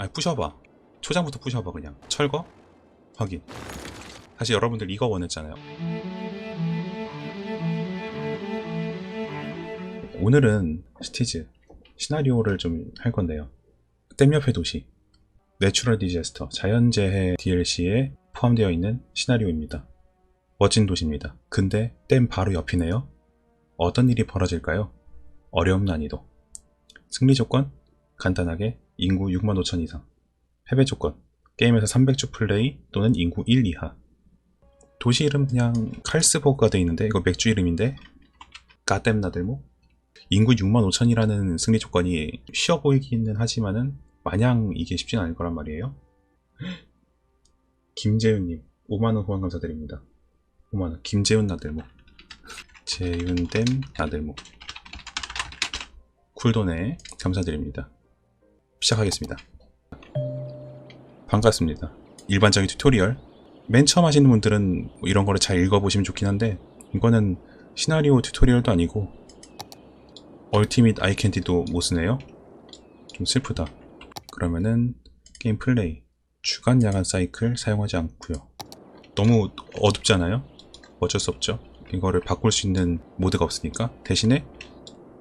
아니 부셔봐. 초장부터 부셔봐 그냥. 철거? 확인. 사실 여러분들 이거 원했잖아요. 오늘은 스티즈 시나리오를 좀 할 건데요. 댐 옆의 도시. 내추럴 디제스터. 자연재해 DLC에 포함되어 있는 시나리오입니다. 멋진 도시입니다. 근데 댐 바로 옆이네요. 어떤 일이 벌어질까요? 어려움 난이도. 승리 조건? 간단하게 인구 6만 5천 이상. 패배 조건. 게임에서 300주 플레이 또는 인구 1 이하. 도시 이름 그냥 칼스버그가 돼 있는데 이거 맥주 이름인데? 까댐 나들모? 인구 6만 5천이라는 승리 조건이 쉬워 보이기는 하지만은 마냥 이게 쉽진 않을 거란 말이에요. 김재윤님 5만원 후원 감사드립니다. 5만원. 김재윤 나들모. 재윤댐 나들모. 쿨돈에 감사드립니다 시작하겠습니다. 반갑습니다. 일반적인 튜토리얼. 맨 처음 하시는 분들은 뭐 이런 거를 잘 읽어보시면 좋긴 한데 이거는 시나리오 튜토리얼도 아니고 얼티밋 아이캔디도 못 쓰네요. 좀 슬프다. 그러면은 게임 플레이. 주간 야간 사이클 사용하지 않고요. 너무 어둡잖아요? 어쩔 수 없죠. 이거를 바꿀 수 있는 모드가 없으니까. 대신에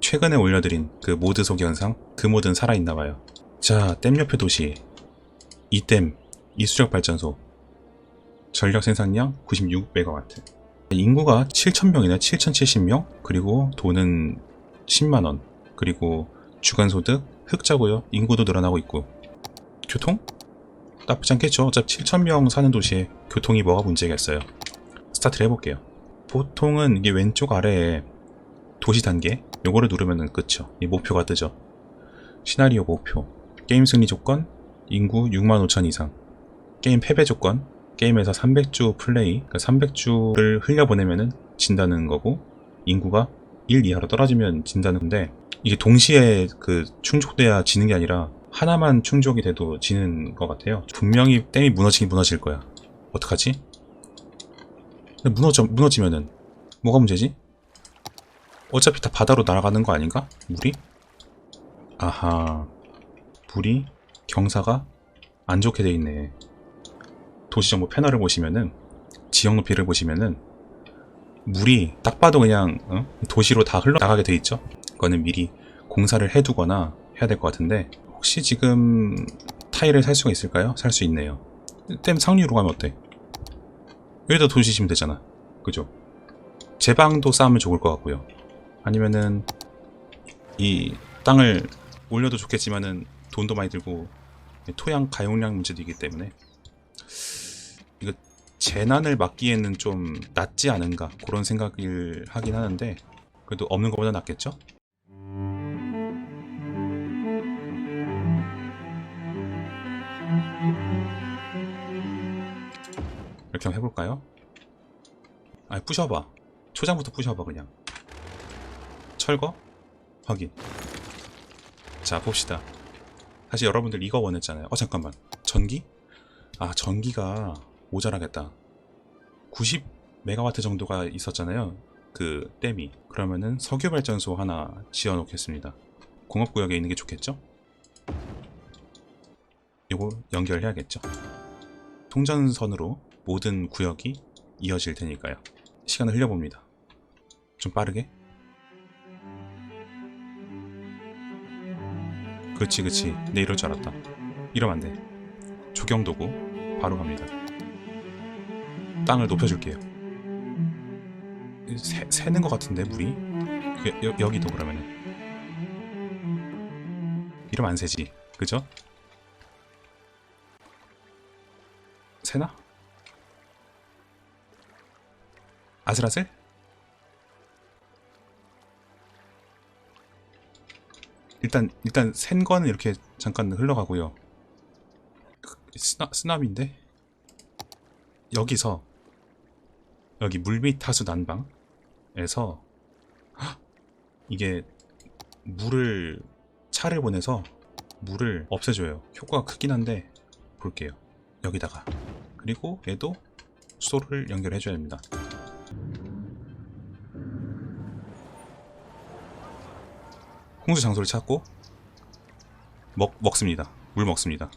최근에 올려드린 그 모드 소개 영상 그 모드는 살아있나봐요 자 댐 옆의 도시. 이댐 이수력 발전소. 전력 생산량 96메가와트. 인구가 7,000명이네 7,070명. 그리고 돈은 10만원. 그리고 주간소득 흑자고요. 인구도 늘어나고 있고. 교통? 나쁘지 않겠죠. 어차피 7,000명 사는 도시에 교통이 뭐가 문제겠어요. 스타트를 해볼게요. 보통은 이게 왼쪽 아래에 도시 단계? 요거를 누르면은 끝이요. 이 목표가 뜨죠. 시나리오 목표 게임 승리 조건 인구 6만 5천 이상 게임 패배 조건 게임에서 300주 플레이 그러니까 300주를 흘려보내면은 진다는 거고 인구가 1 이하로 떨어지면 진다는 건데 이게 동시에 그 충족돼야 지는 게 아니라 하나만 충족이 돼도 지는 것 같아요 분명히 댐이 무너지긴 무너질 거야 어떡하지? 무너져, 무너지면은 뭐가 문제지? 어차피 다 바다로 날아가는 거 아닌가? 물이? 아하 물이 경사가 안 좋게 돼 있네 도시정보 패널을 보시면은 지형 높이를 보시면은 물이 딱 봐도 그냥 어? 도시로 다 흘러나가게 돼 있죠 그거는 미리 공사를 해두거나 해야 될 것 같은데 혹시 지금 타일을 살 수가 있을까요? 살 수 있네요 댐 상류로 가면 어때? 여기다 도시 지면 되잖아 그죠? 제 방도 쌓으면 좋을 것 같고요 아니면은 이 땅을 올려도 좋겠지만은 돈도 많이 들고 토양 가용량 문제도 있기 때문에 이거 재난을 막기에는 좀 낫지 않은가 그런 생각을 하긴 하는데 그래도 없는 것보다 낫겠죠? 이렇게 한번 해볼까요? 아니 부셔봐 초장부터 부셔봐 그냥 철거? 확인 자 봅시다 사실 여러분들 이거 원했잖아요. 어 잠깐만. 전기? 아 전기가 모자라겠다. 90 메가와트 정도가 있었잖아요. 그 댐이. 그러면은 석유 발전소 하나 지어 놓겠습니다. 공업구역에 있는 게 좋겠죠? 요거 연결해야겠죠? 통전선으로 모든 구역이 이어질 테니까요. 시간을 흘려봅니다. 좀 빠르게 그치 그치. 내 이럴 줄 알았다. 이러면 안돼. 조경도구 바로 갑니다. 땅을 높여줄게요. 새, 새는 것 같은데 물이? 여, 여, 여기도 그러면은. 이러면 안 새지. 그죠? 새나? 아슬아슬? 일단 일단 센 거는 이렇게 잠깐 흘러가고요. 스나 스납인데 여기서 여기 물밑 하수 난방에서 헉! 이게 물을 차를 보내서 물을 없애줘요. 효과가 크긴 한데 볼게요. 여기다가 그리고 얘도 수도를 연결해줘야 됩니다. 홍수 장소를 찾고 먹, 먹습니다. 물 먹습니다.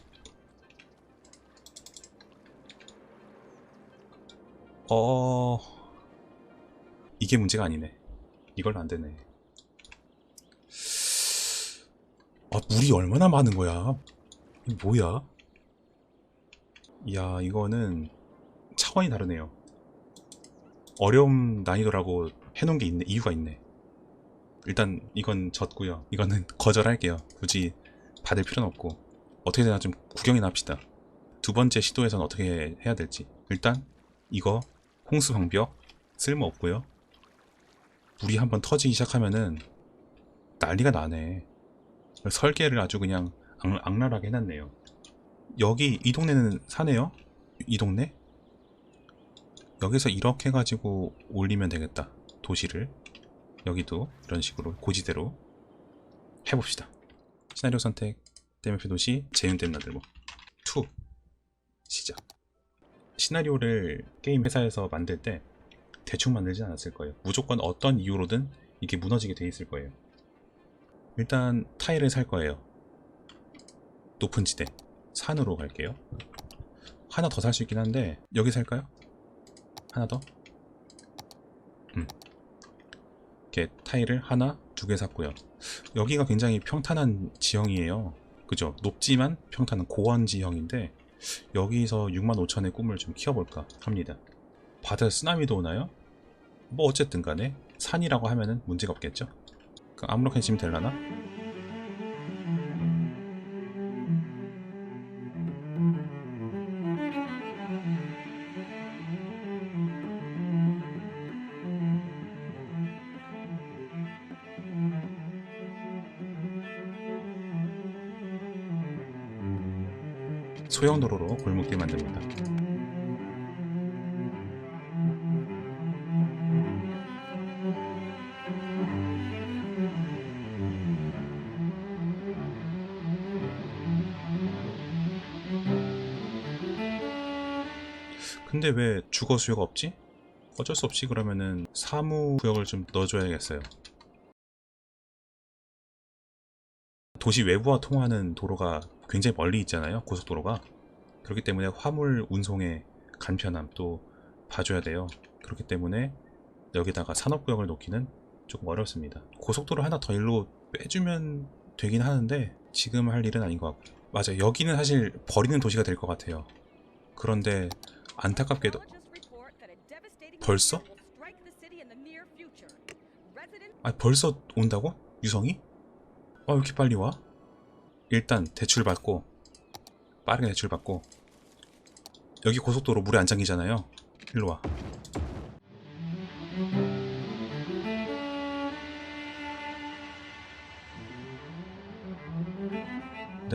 어... 이게 문제가 아니네. 이걸 안 되네. 아, 물이 얼마나 많은 거야? 이 뭐야? 야, 이거는 차원이 다르네요. 어려움 난이도라고 해놓은 게 있네. 이유가 있네. 일단 이건 졌고요. 이거는 거절할게요. 굳이 받을 필요는 없고 어떻게 되나 좀 구경이나 합시다. 두 번째 시도에서는 어떻게 해야 될지. 일단 이거 홍수 방벽 쓸모 없고요. 물이 한번 터지기 시작하면은 난리가 나네. 설계를 아주 그냥 악, 악랄하게 해놨네요. 여기 이 동네는 사네요. 이 동네? 여기서 이렇게 해가지고 올리면 되겠다. 도시를. 여기도 이런 식으로 고지대로 해봅시다. 시나리오 선택, 댐프 도시, 재윤댐 나들모 2 시작. 시나리오를 게임 회사에서 만들 때 대충 만들진 않았을 거예요. 무조건 어떤 이유로든 이게 무너지게 돼 있을 거예요. 일단 타일을 살 거예요. 높은 지대 산으로 갈게요. 하나 더 살 수 있긴 한데 여기 살까요? 하나 더? 음. 이렇게 타일을 하나, 두 개 샀고요. 여기가 굉장히 평탄한 지형이에요. 그죠? 높지만 평탄한 고원 지형인데 여기서 65,000의 꿈을 좀 키워볼까 합니다. 바다에 쓰나미도 오나요? 뭐 어쨌든 간에 산이라고 하면은 문제가 없겠죠? 그 아무렇게나 지면 될라나? 소형 도로로 골목길 만듭니다. 근데 왜 주거 수요가 없지? 어쩔 수 없이 그러면은 사무 구역을 좀 넣어줘야겠어요. 도시 외부와 통하는 도로가 굉장히 멀리 있잖아요. 고속도로가. 그렇기 때문에 화물 운송의 간편함 또 봐줘야 돼요. 그렇기 때문에 여기다가 산업구역을 놓기는 조금 어렵습니다. 고속도로 하나 더 일로 빼주면 되긴 하는데 지금 할 일은 아닌 것 같고 맞아요. 여기는 사실 버리는 도시가 될 것 같아요. 그런데 안타깝게도 벌써? 아 벌써 온다고? 유성이? 아 왜 이렇게 빨리 와? 일단 대출 받고 빠르게 대출 받고 여기 고속도로 물에 안 잠기잖아요. 일로 와.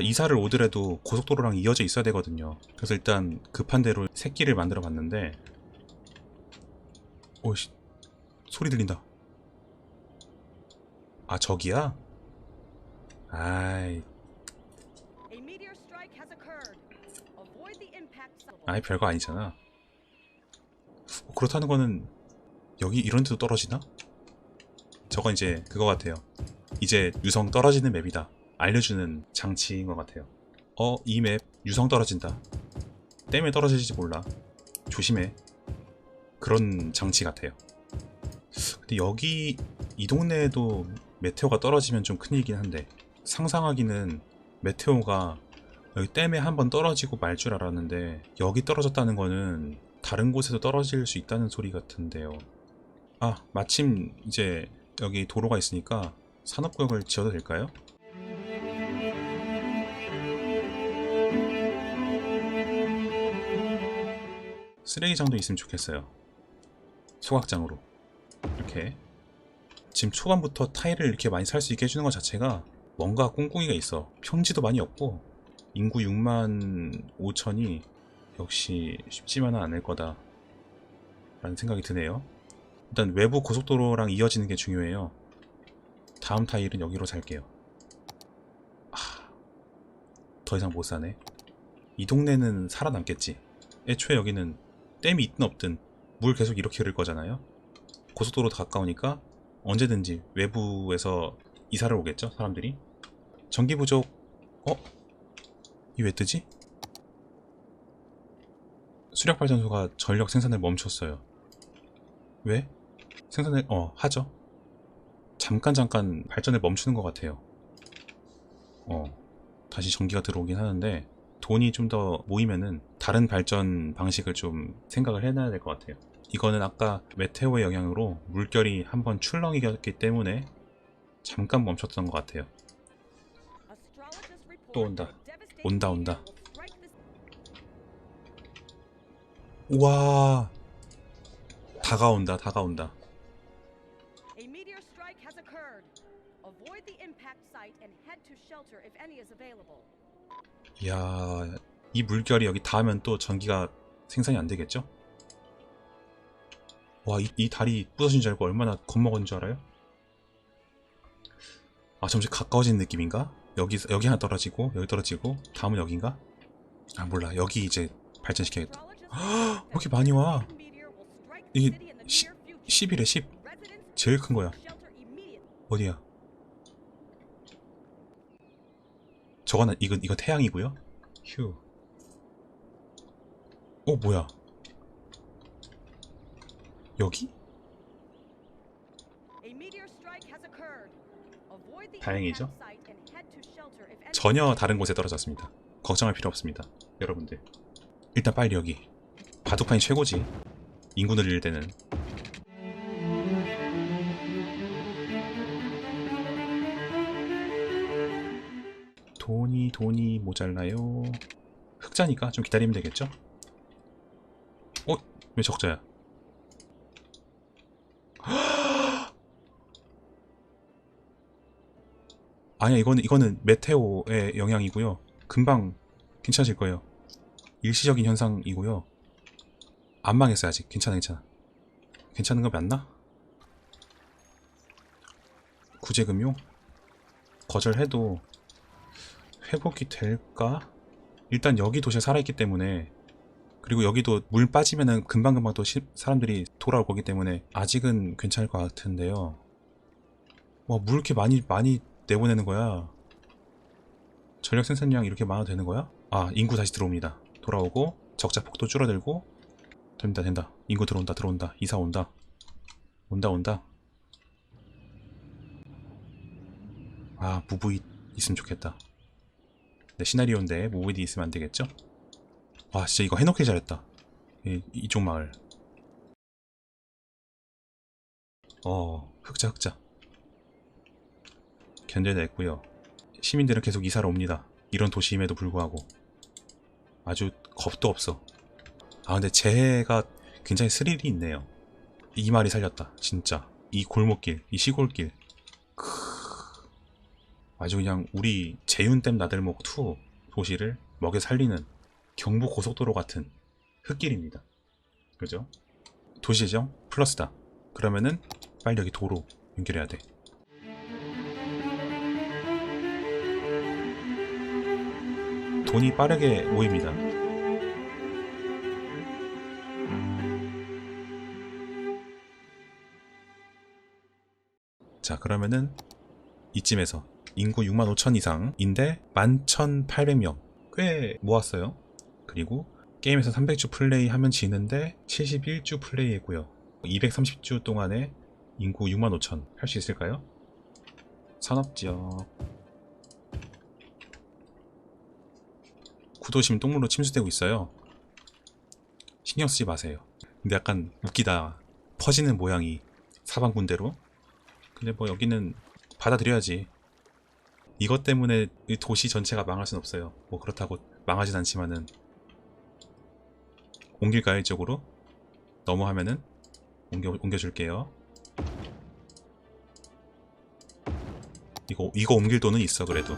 이사를 오더라도 고속도로랑 이어져 있어야 되거든요. 그래서 일단 급한 대로 새끼를 만들어 봤는데 오씨 소리 들린다. 아 저기야? 아이 아이 별거 아니잖아. 어, 그렇다는 거는 여기 이런 데도 떨어지나? 저건 이제 그거 같아요. 이제 유성 떨어지는 맵이다. 알려주는 장치인 것 같아요. 어 이 맵 유성 떨어진다. 댐에 떨어질지 몰라. 조심해. 그런 장치 같아요. 근데 여기 이 동네에도 메테오가 떨어지면 좀 큰일이긴 한데 상상하기는 메테오가 여기 댐에 한 번 떨어지고 말 줄 알았는데 여기 떨어졌다는 거는 다른 곳에도 떨어질 수 있다는 소리 같은데요. 아 마침 이제 여기 도로가 있으니까 산업구역을 지어도 될까요? 쓰레기장도 있으면 좋겠어요. 소각장으로 이렇게 지금 초반부터 타일을 이렇게 많이 살 수 있게 해주는 것 자체가 뭔가 꿍꿍이가 있어. 평지도 많이 없고 인구 6만 5천이 역시 쉽지만은 않을 거다 라는 생각이 드네요. 일단 외부 고속도로랑 이어지는 게 중요해요. 다음 타일은 여기로 살게요. 아, 더 이상 못 사네. 이 동네는 살아남겠지. 애초에 여기는 댐이 있든 없든 물 계속 이렇게 흐를 거잖아요. 고속도로 가까우니까 언제든지 외부에서 이사를 오겠죠, 사람들이. 전기 부족, 어? 이 왜 뜨지? 수력 발전소가 전력 생산을 멈췄어요. 왜? 생산을 어 하죠. 잠깐 잠깐 발전을 멈추는 것 같아요. 어 다시 전기가 들어오긴 하는데 돈이 좀 더 모이면은 다른 발전 방식을 좀 생각을 해놔야 될 것 같아요. 이거는 아까 메테오의 영향으로 물결이 한번 출렁이겼기 때문에 잠깐 멈췄던 것 같아요. 또 온다. 온다 온다. 우와 다가온다 다가온다. A meteor strike has occurred. Avoid the impact site and head to shelter if any is available. 이야 이 물결이 여기 닿으면 또 전기가 생산이 안 되겠죠? 와, 이, 이 다리 부서진 줄 알고 얼마나 겁먹은 줄 알아요? 아, 점점 가까워지는 느낌인가? 여기, 여기 하나 떨어지고, 여기 떨어지고, 다음은 여긴가? 아, 몰라. 여기 이제 발전시켜야겠다. 헉, 이렇게 많이 와. 이게 시- 10이래, 10. 제일 큰 거야. 어디야? 저거는, 이거, 이거 태양이고요 휴. 어, 뭐야? 여기? 다행이죠. 전혀 다른 곳에 떨어졌습니다. 걱정할 필요 없습니다. 여러분들. 일단 빨리 여기. 바둑판이 최고지. 인구 늘릴 때는. 돈이 돈이 모자라요. 흑자니까 좀 기다리면 되겠죠? 어? 왜 적자야? 아니야 이거는 이거는 메테오의 영향이고요. 금방 괜찮아질 거예요. 일시적인 현상이고요. 안 망했어요 아직. 괜찮아 괜찮아. 괜찮은 거 맞나? 구제금융 거절해도 회복이 될까? 일단 여기 도시가 살아있기 때문에 그리고 여기도 물 빠지면은 금방금방 또 시- 사람들이 돌아올 거기 때문에 아직은 괜찮을 것 같은데요. 와, 물 이렇게 많이, 많이 내보내는 거야. 전력 생산량 이렇게 많아도 되는 거야? 아, 인구 다시 들어옵니다. 돌아오고, 적자 폭도 줄어들고, 된다, 된다. 인구 들어온다, 들어온다. 이사 온다. 온다, 온다. 아, 무브이 있으면 좋겠다. 네, 시나리오인데 무브이 있으면 안 되겠죠? 와, 진짜 이거 해놓길 잘했다. 이, 이쪽 마을. 어, 흑자, 흑자. 견뎌냈고요. 시민들은 계속 이사를 옵니다. 이런 도시임에도 불구하고. 아주 겁도 없어. 아, 근데 재해가 굉장히 스릴이 있네요. 이 말이 살렸다. 진짜. 이 골목길, 이 시골길. 크... 아주 그냥 우리 재윤댐 나들목 2 도시를 먹여 살리는 경부 고속도로 같은 흙길입니다. 그죠? 도시정 플러스다. 그러면은 빨리 여기 도로 연결해야 돼. 돈이 빠르게 모입니다. 자, 그러면은 이쯤에서 인구 6만 5천 이상인데 11,800명 꽤 모았어요. 그리고 게임에서 300주 플레이하면 지는데 71주 플레이했고요. 230주 동안에 인구 6만 5천 할 수 있을까요? 산업지역 구도심 똥물로 침수되고 있어요. 신경 쓰지 마세요. 근데 약간 웃기다. 퍼지는 모양이 사방 군대로. 근데 뭐 여기는 받아들여야지. 이것 때문에 이 도시 전체가 망할 순 없어요. 뭐 그렇다고 망하진 않지만은 옮길까요 이쪽으로? 너무하면은 옮겨 옮겨줄게요. 이거 이거 옮길 돈은 있어 그래도.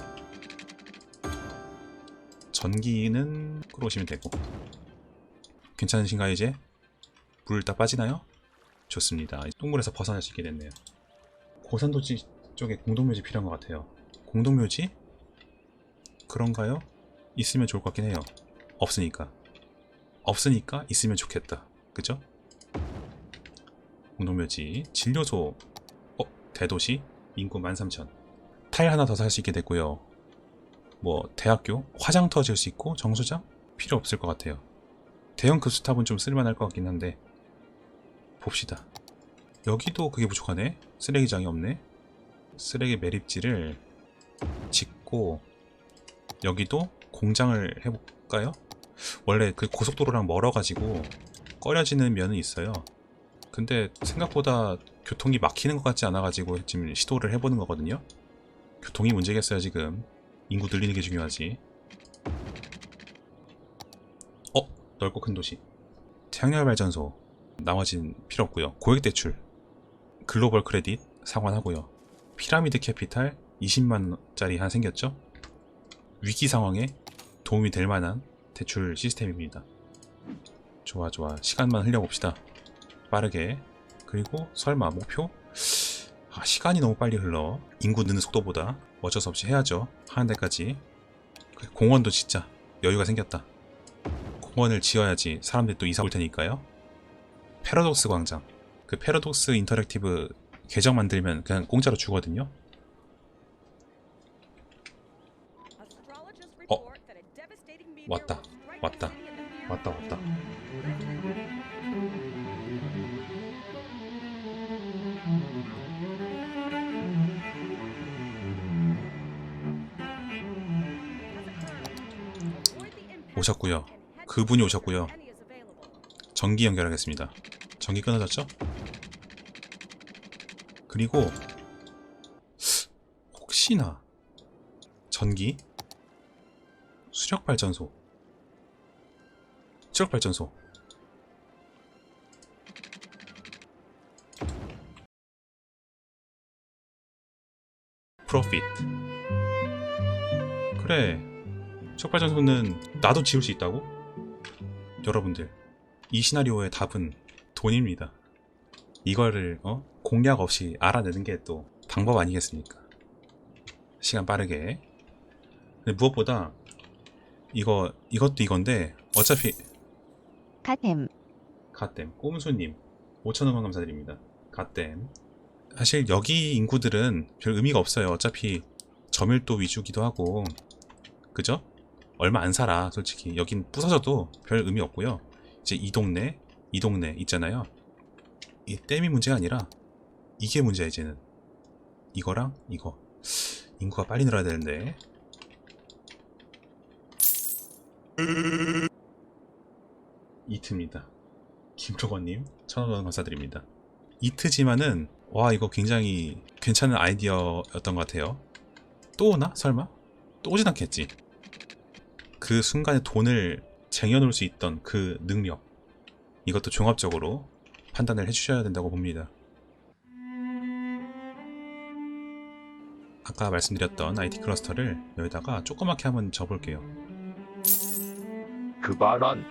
전기는 끌어오시면 되고. 괜찮으신가요 이제? 물 다 빠지나요? 좋습니다. 똥물에서 벗어날 수 있게 됐네요. 고산도지 쪽에 공동묘지 필요한 것 같아요. 공동묘지? 그런가요? 있으면 좋을 것 같긴 해요. 없으니까. 없으니까 있으면 좋겠다. 그죠? 공동묘지. 진료소. 어? 대도시? 인구 13,000. 타일 하나 더 살 수 있게 됐고요. 뭐 대학교? 화장터 지을 수 있고 정수장? 필요 없을 것 같아요. 대형 급수탑은 좀 쓸만할 것 같긴 한데 봅시다. 여기도 그게 부족하네 쓰레기장이 없네 쓰레기 매립지를 짓고 여기도 공장을 해볼까요? 원래 그 고속도로랑 멀어가지고 꺼려지는 면은 있어요 근데 생각보다 교통이 막히는 것 같지 않아가지고 지금 시도를 해보는 거거든요 교통이 문제겠어요 지금 인구 늘리는 게 중요하지. 어? 넓고 큰 도시. 태양열 발전소. 나머진 필요 없고요. 고액 대출. 글로벌 크레딧. 상환하고요. 피라미드 캐피탈. 20만원짜리 하나 생겼죠? 위기 상황에 도움이 될 만한 대출 시스템입니다. 좋아 좋아. 시간만 흘려봅시다. 빠르게. 그리고 설마 목표? 아, 시간이 너무 빨리 흘러. 인구 느는 속도보다 어쩔 수 없이 해야죠. 하는 데까지. 공원도 진짜 여유가 생겼다. 공원을 지어야지 사람들이 또 이사 올 테니까요. 패러독스 광장. 그 패러독스 인터랙티브 계정 만들면 그냥 공짜로 주거든요. 어. 왔다. 왔다. 왔다 왔다 오셨고요. 그분이 오셨고요. 전기 연결하겠습니다. 전기 끊어졌죠? 그리고 혹시나 전기? 수력 발전소. 수력 발전소. 프로핏. 그래 수력 발전소는 나도 지을 수 있다고? 여러분들 이 시나리오의 답은 돈입니다. 이거를 어? 공략 없이 알아내는 게 또 방법 아니겠습니까? 시간 빠르게. 근데 무엇보다 이거 이것도 이건데 어차피 갓댐 꼼수님 5천원만 감사드립니다. 갓댐 사실 여기 인구들은 별 의미가 없어요. 어차피 저밀도 위주기도 하고 그죠? 얼마 안 살아 솔직히 여긴 부서져도 별 의미 없고요. 이제 이 동네 이 동네 있잖아요. 이 댐이 문제가 아니라 이게 문제야 이제는 이거랑 이거 인구가 빨리 늘어야 되는데 이트입니다. 김초건님 천원 감사드립니다. 이트지만은 와 이거 굉장히 괜찮은 아이디어였던 것 같아요. 또 오나? 설마? 또 오진 않겠지. 그 순간에 돈을 쟁여놓을 수 있던 그 능력 이것도 종합적으로 판단을 해주셔야 된다고 봅니다. 아까 말씀드렸던 IT 클러스터를 여기다가 조그맣게 한번 접을게요. 그 발언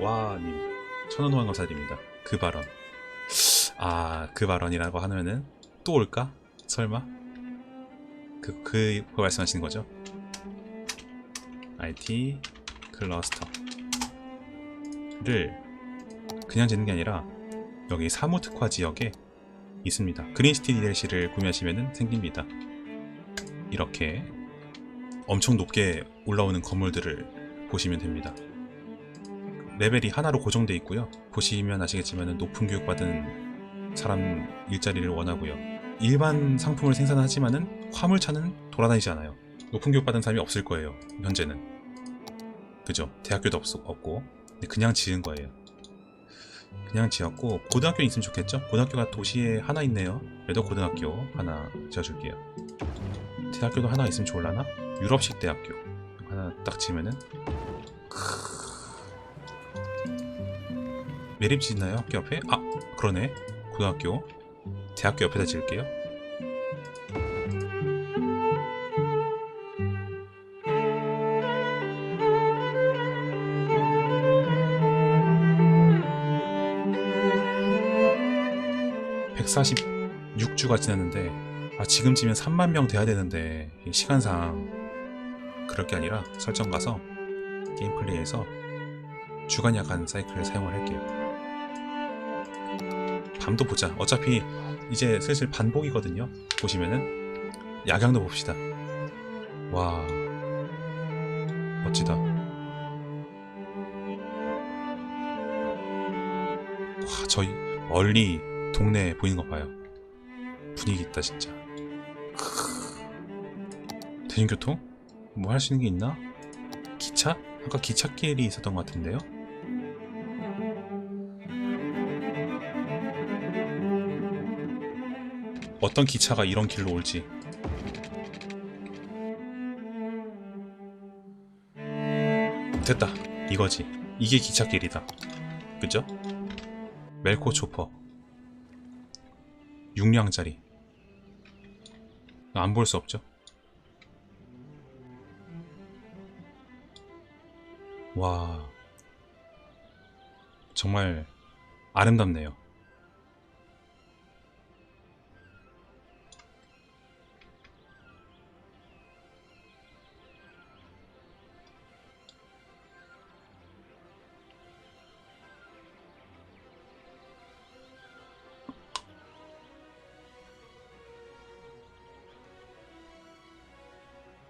와님 천원 후원 감사드립니다. 그 발언 아 그 발언이라고 하면은 또 올까? 설마? 그, 그, 그 말씀하시는 거죠? IT 클러스터를 그냥 짓는 게 아니라 여기 사무 특화 지역에 있습니다. 그린시티 DLC를 구매하시면 생깁니다. 이렇게 엄청 높게 올라오는 건물들을 보시면 됩니다. 레벨이 하나로 고정되어 있고요. 보시면 아시겠지만 높은 교육받은 사람 일자리를 원하고요. 일반 상품을 생산하지만은 화물차는 돌아다니지 않아요. 높은 교육받은 사람이 없을 거예요. 현재는. 그죠? 대학교도 없, 근데 그냥 지은 거예요. 그냥 지었고 고등학교 있으면 좋겠죠? 고등학교가 도시에 하나 있네요. 그래도 고등학교 하나 지어줄게요. 대학교도 하나 있으면 좋을라나? 유럽식 대학교 하나 딱 지으면은 매립지 있나요? 학교 옆에? 아 그러네 고등학교 대학교 옆에다 지을게요 (146주가) 지났는데 아 지금쯤이면 3만 명 돼야 되는데 이 시간상 그럴 게 아니라 설정 가서 게임 플레이에서 주간 야간 사이클을 사용을 할게요. 밤도 보자. 어차피 이제 슬슬 반복이거든요. 보시면은 야경도 봅시다. 와 멋지다. 와 저희 멀리 동네 보이는 거 봐요. 분위기 있다 진짜. 대중교통? 뭐 할 수 있는 게 있나? 기차? 아까 기찻길이 있었던 것 같은데요? 어떤 기차가 이런 길로 올지 됐다 이거지 이게 기찻길이다 그죠? 멜코 초퍼 6량짜리. 안 볼 수 없죠? 와 정말 아름답네요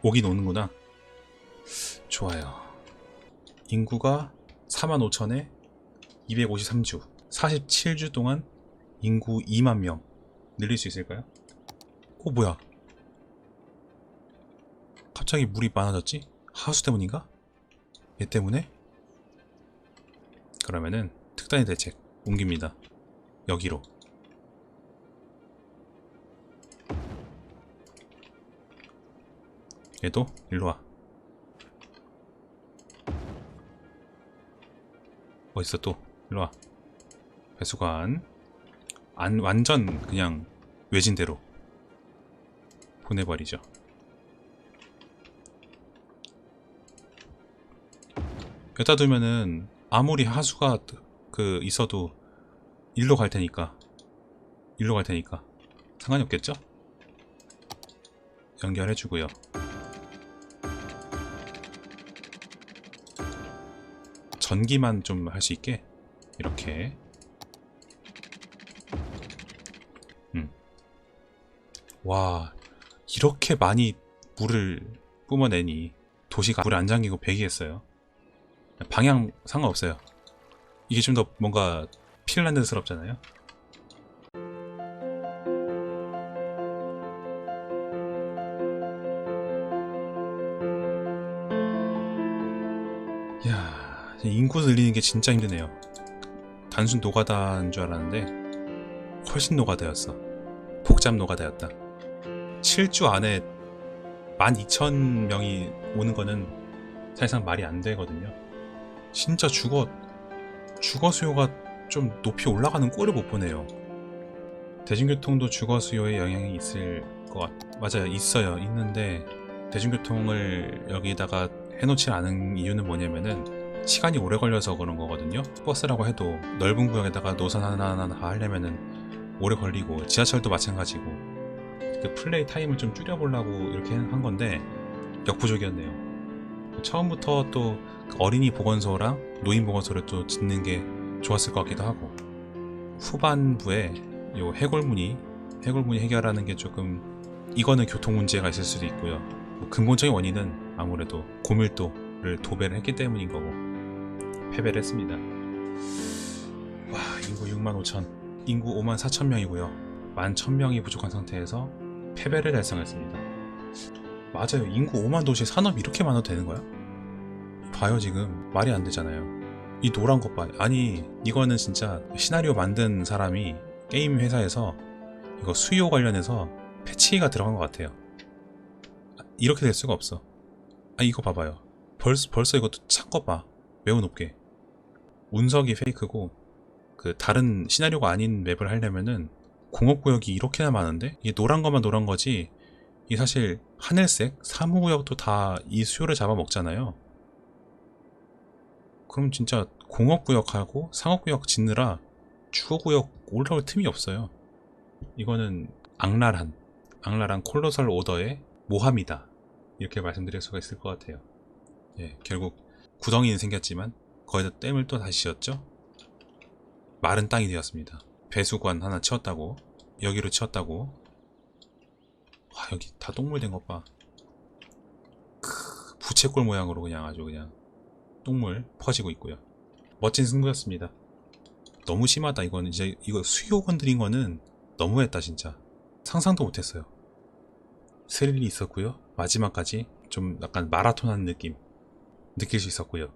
오긴 오는구나. 좋아요. 인구가 45,000에 253주. 47주 동안 인구 2만 명. 늘릴 수 있을까요? 어, 뭐야? 갑자기 물이 많아졌지? 하수 때문인가? 얘 때문에? 그러면은 특단의 대책 옮깁니다. 여기로. 얘도 일로 와. 어딨어 또? 일로 와. 배수관. 안 완전 그냥 외진대로 보내버리죠. 여기다 두면은 아무리 하수가 그 있어도 일로 갈 테니까 일로 갈 테니까 상관이 없겠죠? 연결해주고요. 전기만 좀 할 수 있게? 이렇게. 음. 와 이렇게 많이 물을 뿜어내니 도시가 물에 안 잠기고 배기했어요? 방향 상관없어요. 이게 좀 더 뭔가 핀란드스럽잖아요 인구 늘리는 게 진짜 힘드네요. 단순 노가다인 줄 알았는데 훨씬 노가다였어. 복잡 노가다였다. 7주 안에 12,000명이 오는 거는 사실상 말이 안 되거든요. 진짜 주거 주거 수요가 좀 높이 올라가는 꼴을 못 보네요. 대중교통도 주거 수요에 영향이 있을 것 같... 맞아요. 있어요. 있는데 대중교통을 여기다가 해놓지 않은 이유는 뭐냐면은 시간이 오래 걸려서 그런 거거든요. 버스라고 해도 넓은 구역에다가 노선 하나하나 하려면은 오래 걸리고 지하철도 마찬가지고 그 플레이 타임을 좀 줄여보려고 이렇게 한 건데 역부족이었네요. 처음부터 또그 어린이 보건소랑 노인 보건소를 또 짓는 게 좋았을 것 같기도 하고 후반부에 요 해골문이 해골문이 해결하는 게 조금 이거는 교통 문제가 있을 수도 있고요. 뭐 근본적인 원인은 아무래도 고밀도를 도배를 했기 때문인 거고 패배를 했습니다. 와 인구 6만 5천 인구 5만 4천 명이고요. 1만 1천 명이 부족한 상태에서 패배를 달성했습니다. 맞아요. 인구 5만 도시에 산업이 이렇게 많아도 되는 거야? 봐요 지금 말이 안 되잖아요. 이 노란 것 봐. 아니 이거는 진짜 시나리오 만든 사람이 게임 회사에서 이거 수요 관련해서 패치가 들어간 것 같아요. 아, 이렇게 될 수가 없어. 아 이거 봐봐요. 벌써 벌써 이것도 찬것 봐. 매우 높게. 운석이 페이크고 그 다른 시나리오가 아닌 맵을 하려면은 공업구역이 이렇게나 많은데 이게 노란 것만 노란 거지 이게 사실 하늘색 사무구역도 다 이 수요를 잡아먹잖아요. 그럼 진짜 공업구역하고 상업구역 짓느라 주거구역 올라올 틈이 없어요. 이거는 악랄한, 악랄한 콜로설 오더의 모함이다. 이렇게 말씀드릴 수가 있을 것 같아요. 예, 결국 구덩이는 생겼지만 거기다 댐을 또 다시 씌웠죠. 마른 땅이 되었습니다. 배수관 하나 치웠다고, 여기로 치웠다고. 와 여기 다 똥물 된 것 봐. 크, 부채꼴 모양으로 그냥 아주 그냥 똥물 퍼지고 있고요. 멋진 승부였습니다. 너무 심하다 이건 이제 이거 수요 건드린 거는 너무했다 진짜 상상도 못했어요 스릴이 있었고요 마지막까지 좀 약간 마라톤 하는 느낌 느낄 수 있었고요